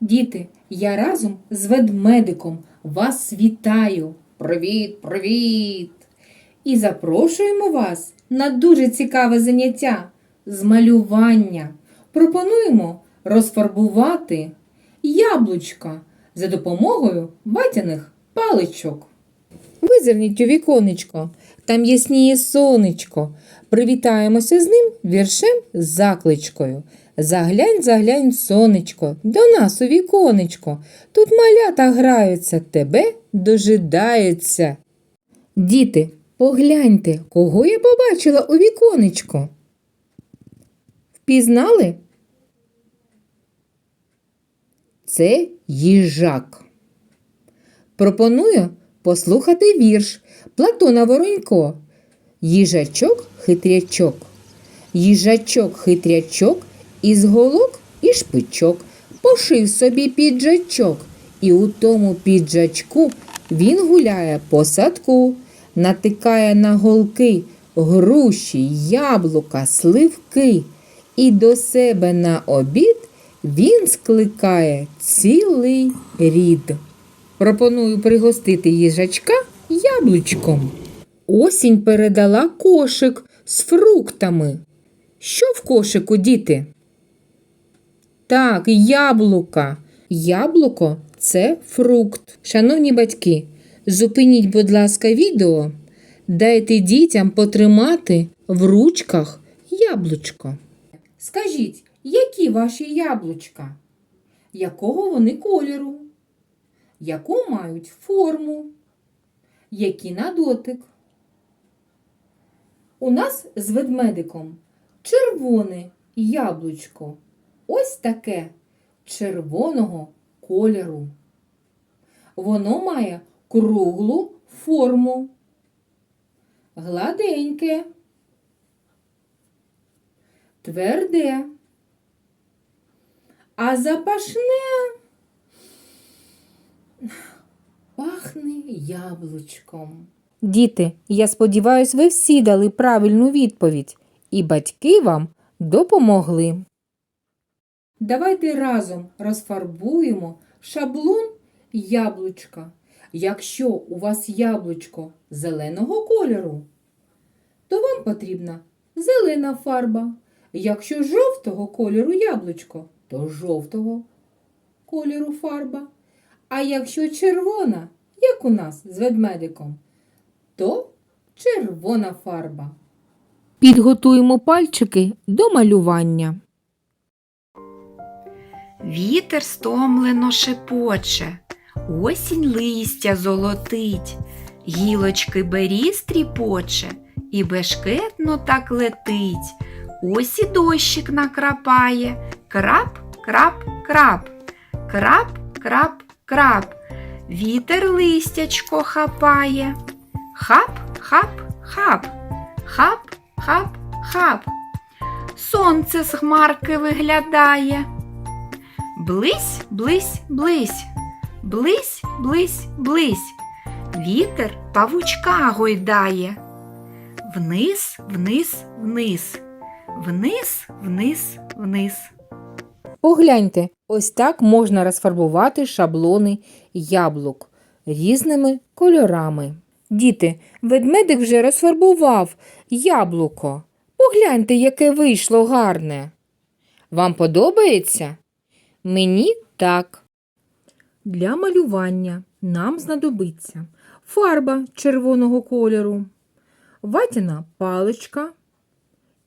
Діти, я разом з ведмедиком вас вітаю. Привіт, привіт! І запрошуємо вас на дуже цікаве заняття з малювання. Пропонуємо розфарбувати яблучка за допомогою ватяних паличок. Визирніть у віконечко, там ясніє сонечко. Привітаємося з ним віршем з закличкою. Заглянь, заглянь, сонечко, до нас у віконечко. Тут малята граються, тебе дожидаються. Діти, погляньте, кого я побачила у віконечко. Впізнали? Це їжак. Пропоную послухати вірш Платона Воронько. Їжачок хитрячок. Їжачок хитрячок із голок і шпичок пошив собі піджачок, і у тому піджачку він гуляє по садку, натикає на голки груші, яблука, сливки, і до себе на обід він скликає цілий рід. Пропоную пригостити їжачка яблучком. Осінь передала кошик з фруктами. Що в кошику, діти? Так, яблука. Яблуко це фрукт. Шановні батьки, зупиніть, будь ласка, відео. Дайте дітям потримати в ручках яблучко. Скажіть, які ваші яблучка? Якого вони кольору? Яку мають форму? Які на дотик? У нас з ведмедиком червоне яблучко. Ось таке червоного кольору. Воно має круглу форму, гладеньке, тверде, а запашне пахне яблучком. Діти, я сподіваюся, ви всі дали правильну відповідь, і батьки вам допомогли. Давайте разом розфарбуємо шаблон яблучка. Якщо у вас яблучко зеленого кольору, то вам потрібна зелена фарба. Якщо жовтого кольору яблучко, то жовтого кольору фарба. А якщо червона, як у нас з ведмедиком, то червона фарба. Підготуємо пальчики до малювання. Вітер стомлено шепоче, осінь листя золотить, гілочки беріз тріпоче, і бешкетно так летить. Ось і дощик накрапає, крап, крап, крап, крап, крап, крап. Вітер листячко хапає. Хап, хап, хап, хап, хап, хап. Сонце з хмарки виглядає. Близь, близь, близь, близь, близь, близь. Вітер павучка гойдає. Вниз, вниз, вниз, вниз, вниз, вниз. Погляньте, ось так можна розфарбувати шаблони яблук різними кольорами. Діти, ведмедик вже розфарбував яблуко. Погляньте, яке вийшло гарне. Вам подобається? Мені так. Для малювання нам знадобиться фарба червоного кольору, ватяна паличка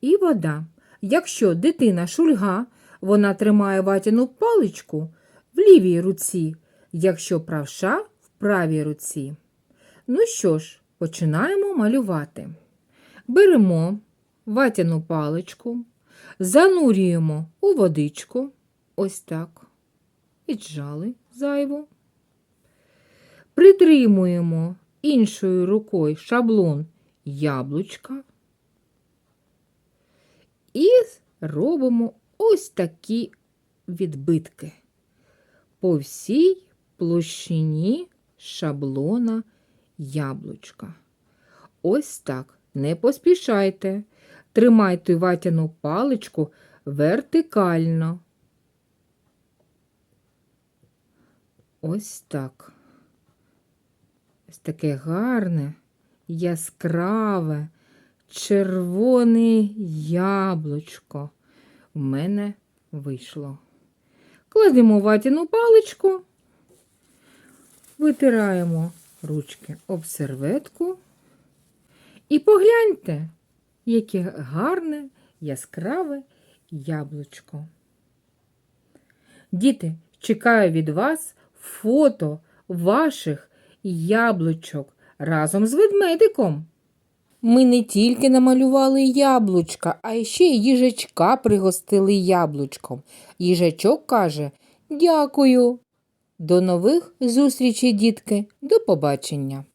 і вода. Якщо дитина шульга, вона тримає ватяну паличку в лівій руці, якщо правша в правій руці. Ну що ж, починаємо малювати. Беремо ватяну паличку, занурюємо у водичку, ось так, віджали зайву. Притримуємо іншою рукою шаблон яблучка і робимо ось такі відбитки по всій площині шаблона яблучка. Ось так. Не поспішайте. Тримайте ватяну паличку вертикально. Ось так. Ось таке гарне, яскраве, червоне яблучко в мене вийшло. Кладемо ватяну паличку, витираємо ручки об серветку. І погляньте, яке гарне, яскраве яблучко. Діти, чекаю від вас фото ваших яблучок разом з ведмедиком. Ми не тільки намалювали яблучка, а ще й їжачка пригостили яблучком. Їжачок каже Дякую. До нових зустрічей, дітки. До побачення.